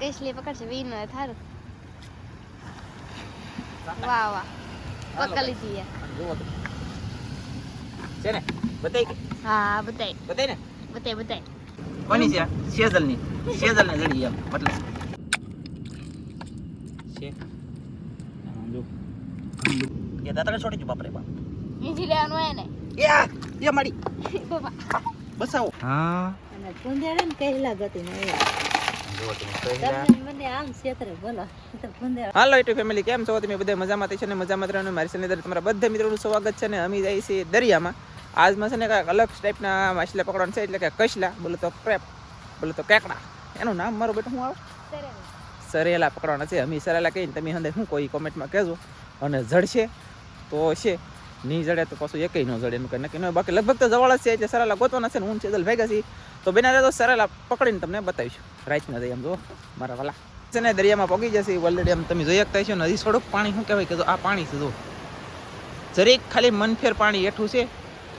કેસલી પકડશે વીનો થારું વાહ વાહ પકડી લીધી યાર. જુઓ તો. છે ને બતાઈ કે હા બતાય બતાઈ ને બતાય બતાય કોની છે સેજલની સેજલ ને જડી એમ મતલબ છે જો એ દાતરે છોડી જો બાપરે બાપ ઈજી લેવાનું હોય ને એ આ, એ મારી બાપા બસાવો હા અને ભૂંદેડે ને કહેલા ગતિ ને હાલો યુટ્યુબ ફેમિલી, કેમ છો? તમે બધા મજામાં છે ને? મજામાં રહેવાનું? મારી ચેનલ તમારા બધા મિત્રોનું સ્વાગત છે ને? અમે જઈએ છીએ દરિયામાં. આજમાં છે ને કાંઈક અલગ ટાઈપના માછલા પકડવાનું છે, એટલે કે કસલા, બોલો તો ક્રેપ, બોલો તો કેકડા. એનું નામ મારું બેટું શું આવે? સરેલા પકડવાના છે. અમે સરેલા કહીને તમે અંદર શું કોઈ કોમેન્ટમાં કહેજો. અને જડશે તો છે. નહીં જડે તો પાછું એકય ન જડે એનું કંઈ નક્કી ન બાકી લગભગ તો જવાળ છે, એટલે સરેલા ગોતવાના છે ને હું ચેદલ ભેગા છીએ. તો બેના તો સરેલા પકડીને તમને બતાવીશું. રાઈટના દઈ આમ જો મારા વાલા. છે ને દરિયામાં પગી જશે ઓલરેડી આમ તમે જોઈ શકતા છો નદી થોડુંક પાણી શું કહેવાય કે આ પાણી છે જો. જરીક ખાલી મનફેર પાણી એઠું છે.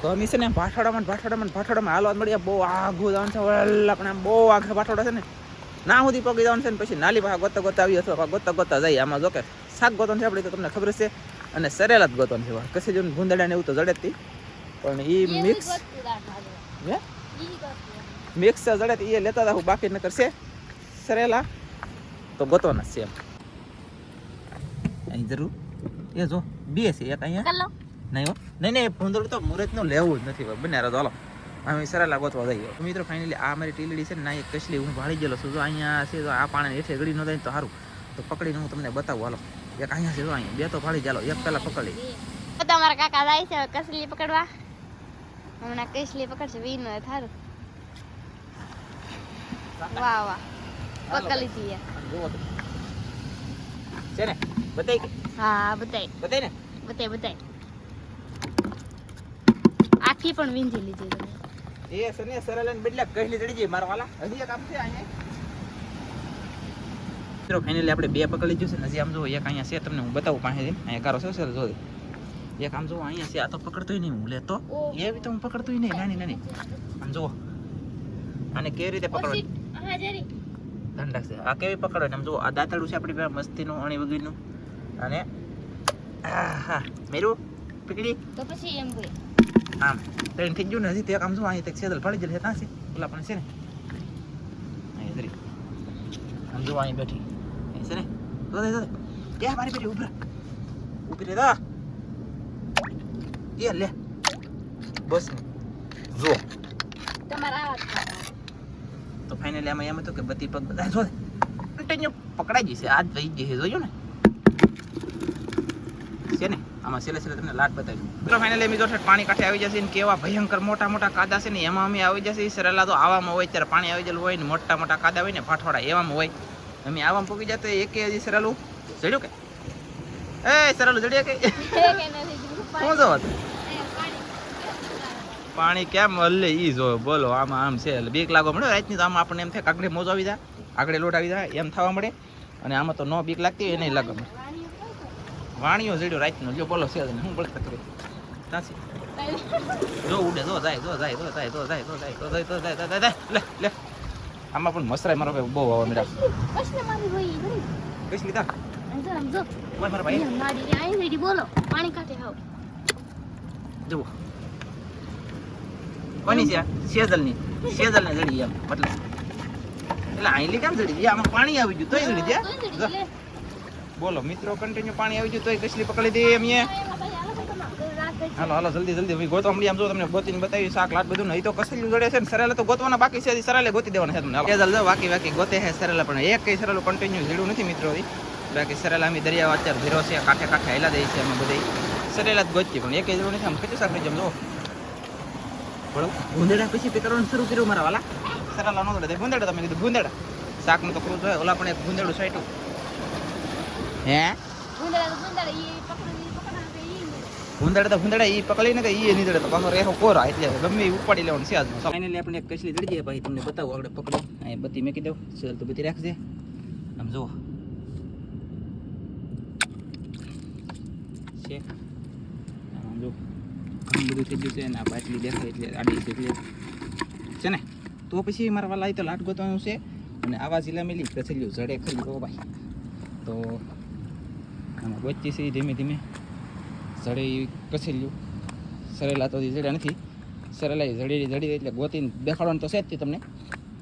તો અમે છે ને ભાઠોડામાં ભાઠોડામાં ભાઠોડામાં હાલવા મળ્યા બહુ આઘું જવાનું છે વલ્લા પણ આમ બહુ આખા ભાઠોડા છે ને. ના સુધી પગી જવાનું છે ને પછી નાલી પાસે ગોતા ગોતા આવી અથવા ગોતા ગોતા જાય આમાં જો કે શાક ગોતવાનું છે આપણે તો તમને ખબર છે અને સરેલા જ ગોતન છે કશે જો ભૂંદડા ને એવું તો જડે જ પણ એ મિક્સ હે? મિક્સ જડે તો એ લેતા હતા હું બાકી નકર છે સરેલા. તો ગોતવાના છે અહીં જરૂર. એ જો બે છે એક અહીંયા. નહીં હો. નહીં નહીં ભૂંદડું તો મુહૂર્તનું લેવું જ નથી બને તો હાલો અમે સરેલા ગોતવા જઈએ. તો મિત્રો ફાઇનલી આ મારી ટીલડી છે ને ના એક કસલી હું ભાળી ગયેલો છું. જો અહીંયા છે જો આ પાણી હેઠે ગળી ન થાય તો સારું. તો પકડીને હું તમને બતાવું હાલો. એક અહીંયા છે જો અહીંયા. બે તો ભાળી ચાલો એક પહેલા પકડી. તો તમારા કાકા જાય છે કસલી પકડવા? હમણાં કેસલી પકડશે વીનો થારું. વાહ વાહ. પકડી લીધી જુઓ તો. છે ને? બતાઈ કે? હા બતાય બતાઈ ને બતાય બતાય આખી પણ વીંધી લીધી તમે એ સને સરેલા ને કહેલી ચડી જઈ મારા વાલા. હજી એક આમ અહીંયા? મિત્રો ફાઇનલી આપણે બે પકડી લીધું છે ને હજી આમ જો એક અહીંયા છે તમને હું બતાવું પાસે અહીંયા કારો છે સર જો એક આમ જો અહીંયા છે આ તો પકડતોય નહીં હું લેતો. એવી તો હું પકડતોય નહીં નાની નાની. આમ જુઓ. આને કેવી રીતે પકડવાની? હા લાગશે આ કેવી પકડો ને? આમ જુઓ આ દાંતરડું છે આપણી પાસે મસ્તીનું અણી વગરનું. અને હા મેરું પકડી. તો પછી એમ ભાઈ આમ ત્રણ થઈ ગયું ને હજી તે આમ શું અહીં તક સેદલ ફાડી જશે ત્યાં છે. ઓલા પણ છે ને. અહીં ધરી આમ જો અહીં બેઠી. અહીં છે ને. તો દે જો દે. એ મારી બેટી ઉભરા ઊભી રે દા. એ લે. બસ. જો તો ફાઇનલી આમાં એમ હતું કે બધી પગ બધા જો કન્ટિન્યુ પકડાઈ જશે આજ થઈ જશે જોયું ને? છે ને? આમાં છેલ્લે છેલ્લે તમને લાટ બતાવી મિત્રો ફાઇનલી અમે જો પાણી કાંઠે આવી જશે ને કેવા ભયંકર મોટા મોટા કાદા છે ને એમાં અમે આવી જશે. સરેલા તો આવામાં હોય ત્યારે પાણી આવી ગયેલું હોય ને મોટા મોટા કાદા હોય ને ફાટવાડા એવામાં હોય. અમે આવામાં પૂકી જતો એક હજી સરેલું. જડ્યું કે? એ સરેલું જડ્યા કે? શું જો પાણી કેમ હલ્લે ઈ જો બોલો આમાં આમ છે. એટલે બીક લાગવા મળે રાતની તો આમાં આપણને એમ થાય કાકડે મોજ આવી જાય આગળ લોટ આવી જાય એમ થવા મળે. અને આમાં તો ન બીક લાગતી હોય એને લાગવા વાણીઓ જડ્યો રાતનો જો બોલો છે હું બળતા કરે? તાસી જો ઉડે જો જાય જો જાય જો જાય જો જાય જો જાય જો જાય જો જાય જાય લે લે. આમાં પણ મસરાય મારો ભાઈ બહુ આવા મેરા કશને મારી ભાઈ કશ લીધા જો. મારા ભાઈ મારી આઈ રેડી બોલો પાણી કાઢે હાવ જુઓ. કોની છે સેજલની સેજલ જડી એમ એટલે એટલે આઈલી કેમ જડી? આમાં પાણી આવી ગયું તોય જડી છે બોલો મિત્રો કન્ટિન્યુ પાણી આવી ગયું તોય કસલી પકડી દે એમ હાલો હાલો જલ્દી જલ્દી ભાઈ ગોતવા મળી આમ જો તમને ગોતીને બતાવી શાક લાટ બધું નહીં તો કસલી જડે છે ને સરેલા તો ગોતવાના બાકી છે સરેલે ગોતી દેવાના છે તમને. સેજલ જો બાકી બાકી ગોતે છે સરેલા પણ એક કઈ સરેલું કન્ટિન્યુ જીડું નથી મિત્રો બાકી સરેલા અમે દરિયા અત્યારે ધીરો છે કાંઠે કાંઠે હેલા દઈએ છીએ અમે બધે સરેલા જ ગોતી પણ એક જરૂર નથી આમ કેટલું શાક જમ જો. ભૂંદડા પછી પે કરવાનું શરૂ કર્યું મારા વાલા? સરેલા નો દે. ભૂંદડા તમે કીધું ભૂંદડા. શાકનું તો હોય. ઓલા પણ એક ભૂંદડું સાઈટું હે? તો ભૂંદડા તો ભૂંદડા ઈ પકડી ને કે ઈ નીકળે તો પાછો રેહો કોરા. એટલે ગમે ઉપાડી લેવાનું છે ફાઇનલી આપણે એક જડી જાય ભાઈ તમને બતાવું. આગળ પકડો. અહીં બધી મેકી દઉં. ચાલ તો બધી રાખજે. આમ જુઓ. છે આમ જો ઘણું બધું થઈ ગયું છે ને આ બાટલી દેખાય એટલે આડી છે એટલે છે. ને? તો પછી મારા વાલા તો લાટ ગોતવાનું છે અને આવા જિલ્લા મેલી કચેલીઓ જડે ખરી તો ભાઈ. તો આમાં વચ્ચે છે ધીમે ધીમે. જડે કચેલીઓ સરેલા તો જડ્યા નથી. સરેલા જડેલી જડી એટલે ગોતીને દેખાડવાનું તો છે જ તમને.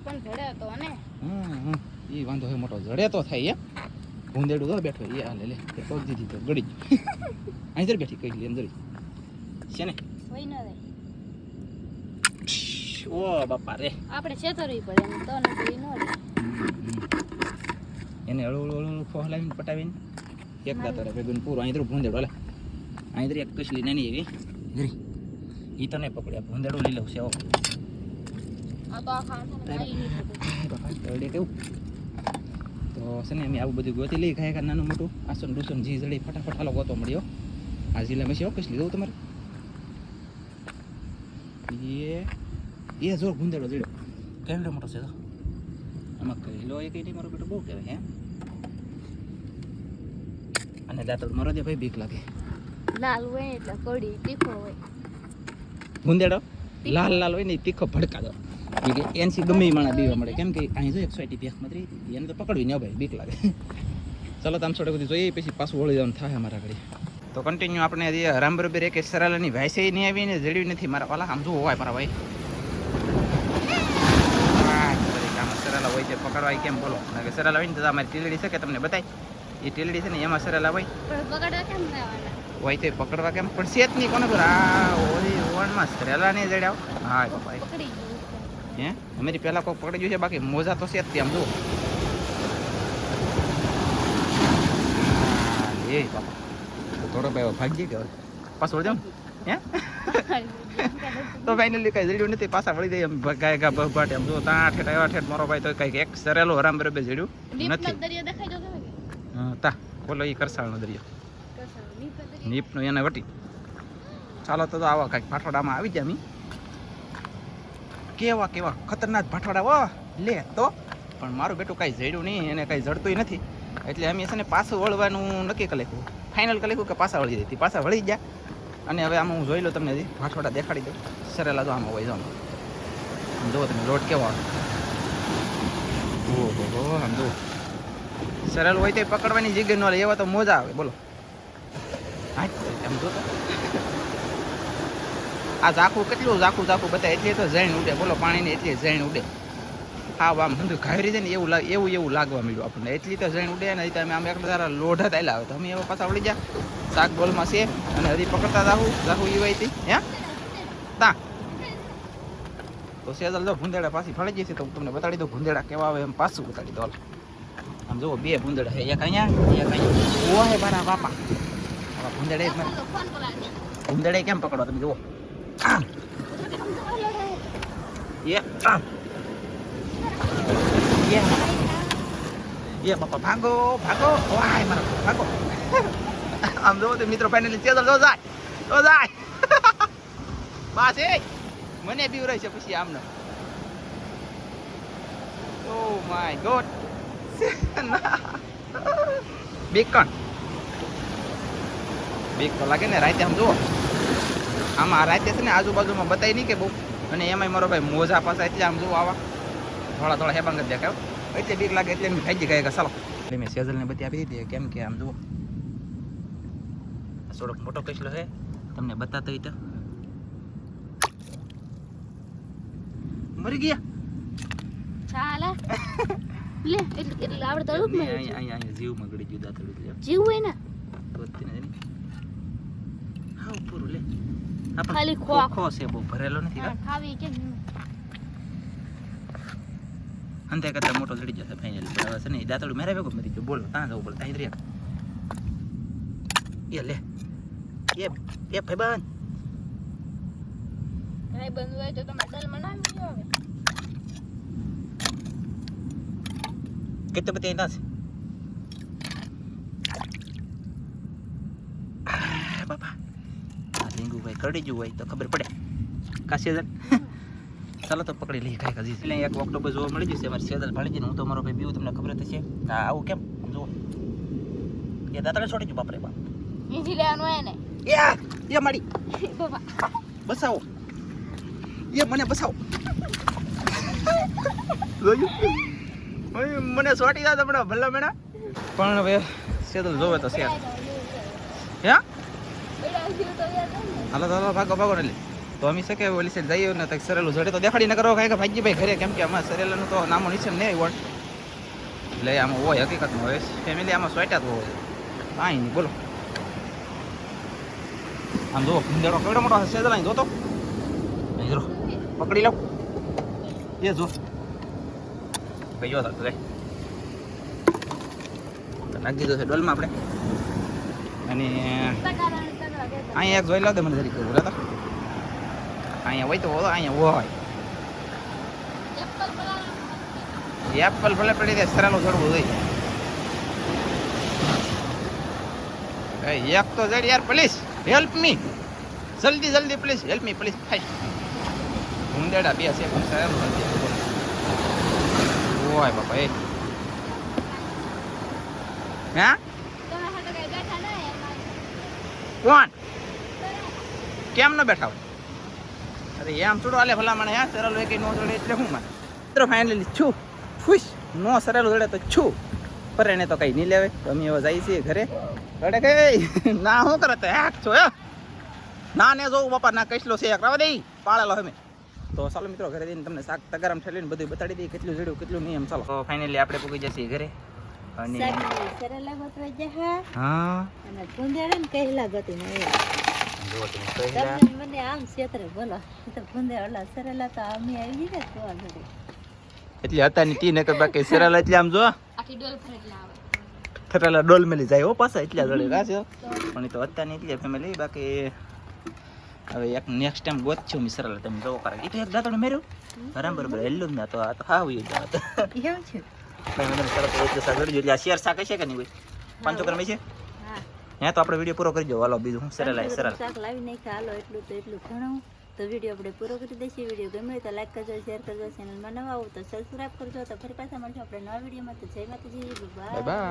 પણ ઘડે હતો ને. હમ હમ. એ વાંધો હોય મોટો. જડે તો થાય એમ. ભૂંદેડું તો બેઠો. એ હાલે લે તો પગ દીધી તો ગળી જ અહીં બેઠી કઈ લે અંદર છે ને? હોય ન રહે. ઓ બાપા રે. આપણે છેતરવી પડે એમ તો નથી ન રહે. એને હળવું હળવું હળુ ફોહલાવીને પટાવીને એક દાતો રે ભેગું પૂરું. અહીં ભૂંદેડો હાલે. અહીં એક કસલી નાની એવી. ગરી એ તો નહીં પકડ્યા ભૂંદેડો છે ઓ આ તો છે કરડે કેવું? તો છે ને અમે આવું બધું ગોતી લઈ ખાય નાનું મોટું. આસન ડુસન જી જડી ફટાફટ હાલો ગોતો મળ્યો. આ જિલ્લામાં છે કસલી. દઉં તમારે? એ એ જોર ગુંદેડો જડ્યો કેવડો મોટો છે તો આમાં કહેલો એ કઈ મારો બેટો બહુ કહેવાય હે? અને દાંતડ મારો દે ભાઈ બીક લાગે. લાલ હોય એટલે કડી તીખો હોય. ગુંદેડો લાલ લાલ હોય ને તીખો ભડકા દો. ઈ કે એનસી ગમે એ માણા બીવા મળે. કેમ કે અહીં જો એકસો એટી મતરી એને તો પકડવી ન ભાઈ બીક લાગે. ચલો તો આમ છોડે બધી જોઈએ પછી પાછું વળી જવાનું થાય અમારા ઘડી તો કન્ટિન્યુ આપણે હજી હરામ બરોબર એક સરાલાની ભાઈસે નહીં આવી ને જડ્યું નથી. મારા વાલા આમ જોવો હોય મારા ભાઈ. આ સરાલા હોય છે. પકડવા કેમ બોલો? કે સરાલા હોય ને તો અમારી ટીલડી છે કે તમને બતાય? એ ટીલડી છે ને એમાં સરાલા હોય? હોય તો પકડવા કેમ? પણ શેત નહીં કોને ખબર? આ ઓલી ઓવનમાં સરેલા નહીં જડ્યા હા. બાપા હે? અમારી પહેલાં કોઈ પકડી ગયું છે? બાકી મોજા તો શેત આમ જુઓ. એ બાપા. થોડો ભાઈ ભાગી ગયો પાછો જાઉં હે તો ફાઇનલી કઈ જડ્યું નથી પાછા વળી દઈએ એમ ગાય ગા બહબાટ એમ જો ત્યાં ઠેઠ આવ્યા ઠેઠ મારો ભાઈ તો કંઈક એક સરેલો હરામ બરાબર જડ્યું નથી તા બોલો એ કરસાળનો દરિયો દીપનો એને વટી ચાલો તો આવા કાંઈક ભાટોડામાં આવી જાય કેવા કેવા ખતરનાક ભાઠવાડા વો લે તો પણ મારું બેટું કાંઈ જડ્યું નહીં એને કાંઈ જડતું નથી એટલે અમે છે ને પાછું વળવાનું નક્કી કરી લખ્યું ફાઇનલ કરી લખ્યું કે પાછા વળી દેતી પાછા વળી ગયા અને હવે આમાં હું જોઈ લઉં તમને હજી. ભાટોડા દેખાડી દઉં. સરેલા તો આમાં હોય જો આમાં. આમ જુઓ તમે, લોટ કેવો ઓહો, આમ જુઓ. સરળ હોય તો પકડવાની જગ્યા ન લે એવા તો મોજા આવે. બોલો. એમ તો. આ ઝાખું કેટલું ઝાખું ઝાખું બતાવે એટલે તો જૈન ઉડે. બોલો, પાણીને એટલે જૈન ઉડે. હા આમ સમજો ઘાયરી છે ને એવું લાગે, એવું એવું લાગવા મળ્યું આપણને. એટલી તો જૈન ઉડે ને તમે આમ એક તારા લોઢા તાયલા આવે તો અમે એવા પાછા વળી જા શાક બોલમાં છે અને હજી પકડતા જાહું જાહું હતી હે? તા. તો સેજલ જો ભૂંદેડા પાછી ફળી જશે તો હું તમને બતાડી દઉં ભૂંદેડા કેવા આવે એમ પાછું બતાડી દઉં. આમ જુઓ, બે ભૂંદેડા છે. એક અહીંયા એક અહીંયા. ઓહે મારા બાપા. આવા ભૂંદેડા. ભૂંદડા કેમ પકડો તમે જુઓ? આમ. એ આમ. એ એ બાપા ભાગો ભાગો વાય મારા ભાગો આમ જુઓ તો મિત્રો ફાઇનલી ચેતલ જો જાય જો જાય બસ એ મને બી રહે છે પછી આમને ઓ માય ગોડ બીક કોણ બીક તો લાગે ને રાતે આમ જુઓ આમાં રાતે છે ને આજુબાજુમાં બતાવી નહીં કે બહુ અને એમાંય મારો ભાઈ મોજા પસાય એટલે આમ જુઓ આવા થોડા થોડા હેબાંગ જ દેખાય હો. એટલે બીક લાગે એટલે એમ ખાઈ ગયા કે ચાલો. એટલે મેં સેઝલને બધી આપી દીધી. કેમ કે આમ જુઓ. થોડોક મોટો કચલો છે. તમને બતાતો હોય તો. મરી ગયા. ચાલ લે એટલે એટલે તળું ને અહીંયા જીવમાં ગળી ગયું. દાંતરડું જીવ હોય ને. હા જ તેને જરી. હાવ પૂરું લે. ખાલી ખો ખો છે બહુ ભરેલો નથી ખાવી કેમ અંતે કરતા મોટો લડી જશે ફાઇનલ પણ હવે છે ને ઈ દાંતરડું મેરે ભેગો મરી ગયો બોલો ત્યાં જવું પડે ત્યાં જ રહ્યા એ લે એ એ ભાઈબંધ ભાઈ બંધ હોય તો તમારે દલમાં ના મિલો હવે કેટલે બધી ત્યાં છે આ બાપા આ લીંગુભાઈ કરડી ગયું હોય તો ખબર પડે કાશી જણ ચાલો તો પકડી લઈએ કાંઈક હજી. એટલે એક ઓક્ટોબર જોવા મળી જશે અમારી સેદલ ભાળી જઈને હું તો મારો ભાઈ બીવું તમને ખબર જ છે હા આવું કેમ? જુઓ. એ દાદા છોડી ગયું બાપરે બાપ. બીજી લેવાનું હોય ને એ એ મારી. બસાવો. એ મને બસાવો. મને સોટી દાદા પણ ભલા મેણા. પણ હવે સેદલ જોવે તો છે. હે? હાલો હાલો ભાગો ભાગો ને લે. તો અમે શકે ઓલી સાઈડ જઈએ ને તક સરેલું ઝડે તો દેખાડી ન કરો કાંઈ કે ભાઈજી ઘરે કેમ કે અમારે સરેલાનું તો નામો નિશાન નહીં હોય. એટલે આમાં હોય હકીકતમાં હોય. ફેમિલી આમાં સ્વેટા તો હોય. કાંઈ નહીં બોલો. આમ જુઓ ભૂંદેડો કેવડો મોટો હશે તો જોતો. જો પકડી લઉં. એ જો ગયો હતો રે નાખી દીધો છે ડોલમાં આપણે. અને અહીંયા એક જોઈ લો તો મને જરી બોલા તો અહીંયા હોય તો હોય અહીંયા હોય એપલ ભલે પડી દે સરાનું ચડવું જોઈએ એ એક તો જડ યાર પ્લીઝ હેલ્પ મી જલ્દી જલ્દી પ્લીઝ હેલ્પ મી પ્લીઝ ફાઈ ઉંદેડા બે છે પણ સરાનું નથી ઓય બાપા એ હા કોણ કેમ ન બેઠા હોય? અરે એમ થોડું હાલે ભલા મને હા સરેલું એક નો જોડે એટલે હું મારે. મિત્રો ફાઇનલી છું. ખુશ નો સરેલું જોડે તો છું. પર એને તો કઈ નહીં લેવે તો અમે હવે જઈએ છીએ ઘરે. રડે કઈ? ના હું કરે તો હેક છો હે. ના ને જોઉં બાપા ના કસલો છે રાવા દઈ પાળેલો અમે. તો ચાલો મિત્રો ઘરે જઈને તમને શાક તગારામ ઠેલીને બધું બતાડી દઈએ. કેટલું જડ્યું કેટલું નહીં એમ ચાલો. તો ફાઇનલી આપણે પૂગી જઈએ ઘરે. અને હા? અને ને કહેલા ગતિ મને આમ બોલો. તો સરેલા તો અમે આવી ગયા એટલે હતા ની ટી નકર બાકી સિરાલ એટલે આમ જો. આખી ડોલ ફરેલા આવે. થટેલા ડોલ મેલી જાય હો પાછા એટલા જોડે રાખ્યો પણ એ તો હતા ની એટલે ફેમિલી બાકી હવે એક નેક્સ્ટ ટાઈમ ગોત છું મિસરલ તમે જોવો કરે એ તો એક દાતણ મેર્યું. બરાબર બરાબર. હેલ્લું જ ના તો આ તો હા હોય જાત એવું છે. ભાઈ મને સરસ એક દસા જોડી એટલે આ શેર સાકે છે કે નહીં ભાઈ? પાંચસો ગ્રામ છે હા તો આપણે વીડિયો પૂરો કરી દો. હાલો બીજું હું સરળ આય સરળ શાક લાવી નાખ્યા. હાલો એટલું તો એટલું ઘણું. તો વીડિયો આપણે પૂરો કરી દઈશું. વીડિયો ગમે તો લાઈક કરજો શેર કરજો ચેનલમાં નવા આવો તો સબસ્ક્રાઈબ કરજો. તો ફરી પાછા મળશું આપણે નવા વિડીયોમાં. તો જય માતાજી બાય બાય